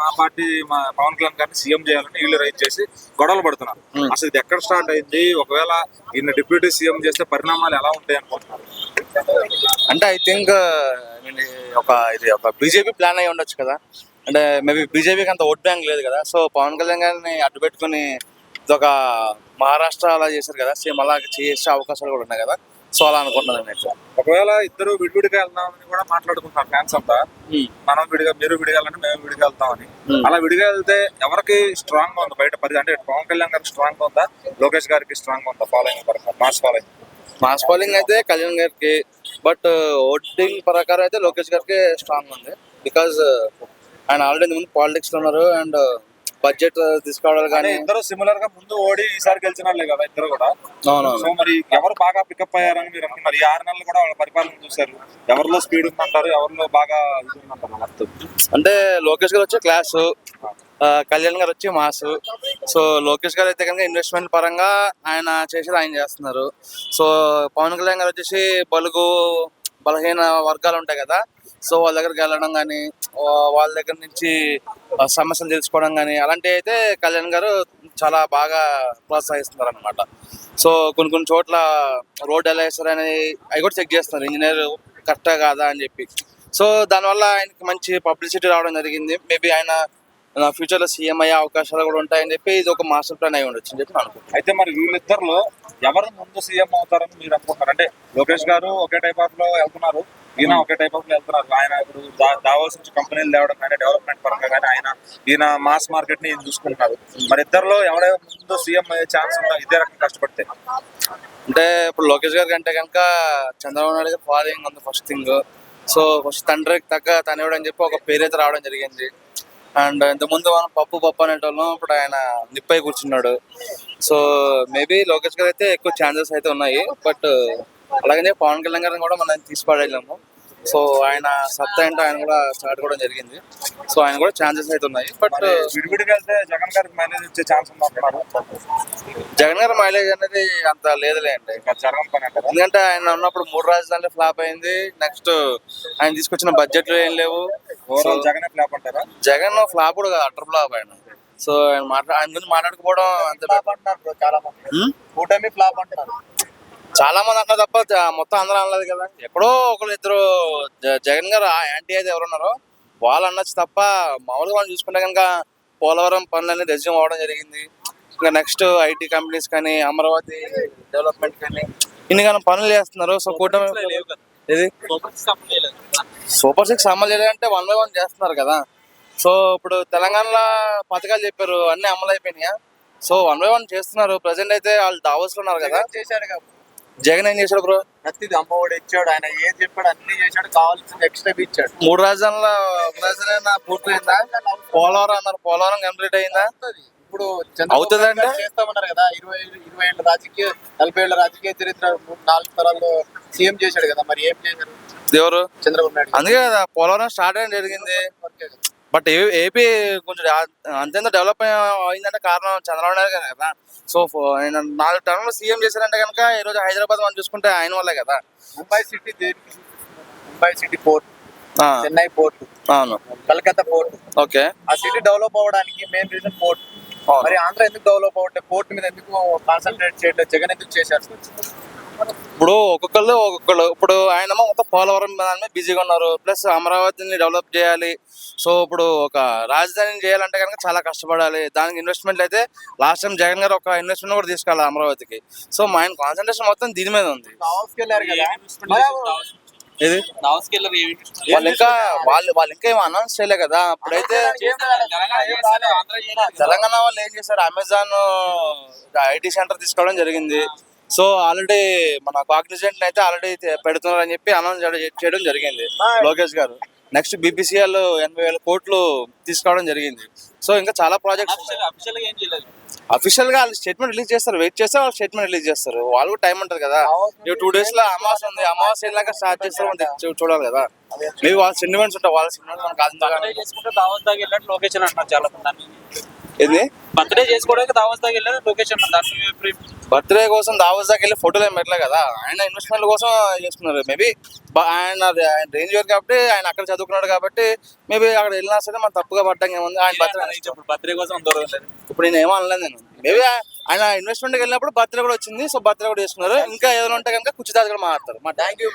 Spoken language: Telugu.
మా పార్టీ మా పవన్ కళ్యాణ్ గారిని సీఎం చేయాలని వీళ్ళు రైజ్ చేసి గొడవలు పడుతున్నారు. అసలు ఇది ఎక్కడ స్టార్ట్ అయింది? ఒకవేళ ఈయన డిప్యూటీ సీఎం చేస్తే పరిణామాలు ఎలా ఉంటాయి అనుకుంటున్నారు అంటే ఐ థింక్ ఒక ఇది ఒక బీజేపీ ప్లాన్ అయి ఉండొచ్చు కదా. అంటే మేబీ బీజేపీకి అంత ఓట్ బ్యాంక్ లేదు కదా. సో పవన్ కళ్యాణ్ గారిని అడ్డు పెట్టుకుని ఇది ఒక మహారాష్ట్ర అలా చేశారు కదా. సేమ్ అలా చేసే అవకాశాలు కూడా ఉన్నాయి కదా. సో అలా అనుకుంటున్నాను నేను. ఒకవేళ ఇద్దరు విడివిడిగా వెళ్దామని కూడా మాట్లాడుకుంటారు ఫ్యాన్స్ అంతా మనం విడిగా మీరు విడిగా వెళ్ళండి మేము విడిగా వెళ్తామని. Hmm. అలా విడిగా వెళ్తే ఎవరికి స్ట్రాంగ్గా ఉంది? బయట పరి అంటే పవన్ కళ్యాణ్ గారికి స్ట్రాంగ్గా ఉందా? లోకేష్ గారికి స్ట్రాంగ్గా ఉందా ఫాలోయింగ్ పరంగా? మాస్ ఫాలోయింగ్ మాస్ ఫాలోయింగ్ అయితే కళ్యాణ్ గారికి బట్ ఓటింగ్ ప్రకారం అయితే లోకేష్ గారికి స్ట్రాంగ్ ఉంది. బికాజ్ ఆయన ఆల్రెడీ ముందు పాలిటిక్స్లో ఉన్నారు అండ్ బడ్జెట్ తీసుకోవడాలు కానీ ఇద్దరు సిమిలర్గా ముందు ఓడి ఈసారి గెలిచిన వాళ్ళే కదా ఇద్దరు కూడా. సో మరి ఎవరు బాగా పికప్ అయ్యారని మీరు అనుకున్నారు? ఈ ఆరు నెలలు కూడా వాళ్ళ పరిపాలన చూశారు. ఎవరిలో స్పీడ్ ఉందంటారు? ఎవరిలో బాగా. అంటే లోకేష్ గారు వచ్చి క్లాస్ కళ్యాణ్ గారు వచ్చి మాస్ సో లోకేష్ గారు అయితే కనుక ఇన్వెస్ట్మెంట్ పరంగా ఆయన చేసేది ఆయన చేస్తున్నారు. సో పవన్ కళ్యాణ్ గారు వచ్చేసి బలుగు బలహీన వర్గాలు ఉంటాయి కదా. సో వాళ్ళ దగ్గరికి వెళ్ళడం కానీ వాళ్ళ దగ్గర నుంచి సమస్యలు తెలుసుకోవడం కానీ అలాంటివి అయితే కళ్యాణ్ గారు చాలా బాగా ప్రోత్సహిస్తున్నారు అనమాట సో కొన్ని కొన్ని చోట్ల రోడ్ ఎలా వేస్తారు అని అవి కూడా చెక్ చేస్తున్నారు. ఇంజనీర్ కరెక్టా కాదా అని చెప్పి. సో దానివల్ల ఆయనకి మంచి పబ్లిసిటీ రావడం జరిగింది. మేబీ ఆయన ఫ్యూచర్లో సీఎం అయ్యే అవకాశాలు కూడా ఉంటాయని చెప్పి ఇది ఒక మాస్టర్ ప్లాన్ అయి ఉండొచ్చు అని చెప్పి నేను అనుకుంటున్నాను. అయితే మరి వీళ్ళిద్దరిలో ఎవరు ముందు సీఎం అవుతారని మీరు అనుకుంటున్నారు? అంటే లోకేష్ గారు ఒకే టైప్ ఆఫ్లో వెళ్తున్నారు ఈయన ఒకే టైప్ ఆఫ్లో వెళ్తున్నారు. ఆయన ఇప్పుడు దావోస్ నుంచి కంపెనీలు తేవడం కానీ డెవలప్మెంట్ పరంగా కానీ ఆయన ఈయన మాస్ మార్కెట్ని చూసుకుంటున్నారు. మరి ఇద్దరిలో ఎవరైనా ముందు సీఎం అయ్యే ఛాన్స్ ఉందా? ఇదే రకం కష్టపడితే. అంటే ఇప్పుడు లోకేష్ గారి కంటే కనుక చంద్రబాబు నాయుడు గారి ఫాలోయింగ్ ఉంది ఫస్ట్ థింగ్ సో ఫస్ట్ తండ్రికి తగ్గ అని చెప్పి ఒక పేరైతే రావడం జరిగింది. అండ్ ఇంతకుముందు మనం పప్పు పప్పు అనేటోళ్ళం. ఇప్పుడు ఆయన నిప్పై కూర్చున్నాడు. సో మేబీ లోకేష్ గారు అయితే ఎక్కువ ఛాన్సెస్ అయితే ఉన్నాయి. బట్ అలాగనే పవన్ కళ్యాణ్ గారిని కూడా మనం తీసిపడలేము సో ఆయన సత్తా ఏంటో ఆయన కూడా స్టార్ట్ కూడా జరిగింది. సో ఆయన కూడా ఛాన్సెస్ అయితే ఉన్నాయి. బట్ విడివిడిగా వెళ్తే జగన్ గారికి మైలేజ్ వచ్చే ఛాన్స్ జగన్ గారి మైలేజ్ అనేది అంత లేదులే అండి. ఎందుకంటే ఆయన ఉన్నప్పుడు మూడు రాజధానులు ఫ్లాప్ అయింది. నెక్స్ట్ ఆయన తీసుకొచ్చిన బడ్జెట్లు ఏం లేవు. ఓవరాల్ జగనే ఫ్లాప్ అంటారా? జగన్ ఫ్లాప్ కూడా కాదు అటర్ ఫ్లాప్ ఆయన. సో ఆయన మాట్లా ఆయన గురించి మాట్లాడుకోవడం అంత చాలా మంది. హ్మ్? కూటమి ఫ్లాప్ అంటున్నారు చాలా మంది అంటారు తప్ప మొత్తం అందరూ అనలేదు కదా. ఎక్కడో ఒకరు ఇద్దరు జగన్ గారు యాంటీ అయితే ఎవరు ఉన్నారో వాళ్ళు అనొచ్చు తప్ప మామూలుగా వాళ్ళు చూసుకుంటే కనుక పోలవరం పనులన్నీ రెజ్యూమ్ అవ్వడం జరిగింది. ఇంకా నెక్స్ట్ ఐటీ కంపెనీస్ కానీ అమరావతి డెవలప్మెంట్ కానీ ఇన్ని కానీ పనులు చేస్తున్నారు. సో కూటమి ఇది సూపర్ సిక్స్ అమలు చేయాలంటే వన్ బై వన్ చేస్తున్నారు కదా. సో ఇప్పుడు తెలంగాణలో పథకాలు చెప్పారు అన్ని అమలు అయిపోయినాయా? సో వన్ బై వన్ చేస్తున్నారు. ప్రజెంట్ అయితే వాళ్ళు దావోస్లో ఉన్నారు కదా. చేశాడు జగన్ ఏం చేశాడు బ్రో? ప్రతిది అమ్మఒడి ఇచ్చాడు ఆయన ఏం చెప్పాడు అన్ని చేశాడు కావాల్సింది ఎక్స్ట్రా ఇచ్చాడు. మూడు రాజధానుల రాజధాని పూర్తయిందా? పోలవరం అన్నారు. పోలవరం కంప్లీట్ అయిందా? ఇప్పుడు అవుతుందంటే? చేస్తామన్నారు కదా ఇరవై ఇరవై ఏళ్ళ రాజకీయ నలభై ఏళ్ళ రాజకీయ చరిత్ర మూడు నాలుగు తరాల్లో సీఎం చేశాడు కదా మరి ఏం చేశారు? ఎవరు? చంద్రబాబు నాయుడు. అందుకే కదా పోలవరం స్టార్ట్ అయ్యడం జరిగింది. బట్ ఏపీ కొంచెం అంతేంత డెవలప్ అయిందంటే కారణం చంద్రబాబు నాయుడు గారే కదా. సో ఆయన నాలుగు టర్మ్లు సీఎం చేశారంటే కనుక ఈ రోజు హైదరాబాద్ మనం చూసుకుంటే ఆయన వల్లే కదా. ముంబై సిటీ దేనికి Mumbai city port. Chennai port. అవును. కలకత్తా పోర్ట్. ఓకే. ఆ సిటీ డెవలప్ అవ్వడానికి మెయిన్ రీజన్ పోర్ట్. మరి ఆంధ్ర ఎందుకు డెవలప్ అవ్వట్లేదు పోర్ట్ మీద ఎందుకు కాన్సన్ట్రేట్ చేయట్లేదు జగన్ ఎందుకు చేశారు? ఇప్పుడు ఒక్కొక్కళ్ళు ఒక్కొక్కళ్ళు. ఇప్పుడు ఆయన మొత్తం పోలవరం దాని మీద బిజీగా ఉన్నారు. ప్లస్ అమరావతిని డెవలప్ చేయాలి. సో ఇప్పుడు ఒక రాజధానిని చేయాలంటే కనుక చాలా కష్టపడాలి. దానికి ఇన్వెస్ట్మెంట్ అయితే లాస్ట్ టైం జగన్ గారు ఒక ఇన్వెస్ట్మెంట్ కూడా తీసుకెళ్ళాలి అమరావతికి. సో మా ఆయన కాన్సన్ట్రేషన్ మొత్తం దీని మీద ఉంది. ఇది వాళ్ళు ఇంకా వాళ్ళు వాళ్ళు ఇంకా ఏమో అనౌన్స్ చేయలే కదా. అప్పుడైతే తెలంగాణ వాళ్ళు ఏం చేశారు? అమెజాన్ ఐటీ సెంటర్ తీసుకోవడం జరిగింది. సో ఆల్రెడీ మన కాగ్నిజెంట్ అయితే ఆల్రెడీ పెడుతున్నారు అని చెప్పి అనౌన్స్ చేయడం జరిగింది. లోకేష్ గారు. నెక్స్ట్ బీపీసీఎల్ ఎనభై వేల కోట్లు తీసుకోవడం జరిగింది. సో ఇంకా చాలా ప్రాజెక్ట్స్ అఫీషియల్గా వాళ్ళు స్టేట్మెంట్ రిలీజ్ చేస్తారు. వెయిట్ చేస్తే వాళ్ళు స్టేట్మెంట్ రిలీజ్ చేస్తారు. వాళ్ళు టైం ఉంటుంది కదా. ఇవి టూ డేస్లో అమావాస్య ఉంది. అమావాస్య వెళ్ళాక స్టార్ట్ చేస్తారు చూడాలి కదా. మేబీ వాళ్ళ సెంటిమెంట్స్ ఉంటాయి. వాళ్ళ సెంటిమెంట్స్ మనకు అంతగా లొకేషన్ ఏంది? బర్త్డే చేసుకోవడానికి దావస్ దాకా వెళ్ళారు? లోకేష్ అన్న దాంట్లో మీ అభిప్రాయం? బర్త్డే కోసం దావోస్ దాకా వెళ్ళి ఫోటోలు ఏం పెట్టలే కదా? ఆయన ఇన్వెస్ట్మెంట్ కోసం చేసుకున్నారు. మేబీ ఆయన రేంజ్ వేరు కాబట్టి ఆయన అక్కడ చదువుకున్నాడు కాబట్టి మేబీ అక్కడ వెళ్ళినా సరే మనం తప్పుగా పడ్డం ఏముంది? ఆయన బర్త్డే బర్త్డే కోసం ఇప్పుడు నేను ఏమో అనలేదు నేను. మేబీ ఆయన ఇన్వెస్ట్మెంట్కి వెళ్ళినప్పుడు బర్త్డే కూడా వచ్చింది సో బర్త్డే కూడా చేసుకున్నారు. ఇంకా ఏదైనా ఉంటే కనుక తాత కూడా మాట్లాడతారు. మా థ్యాంక్ యూ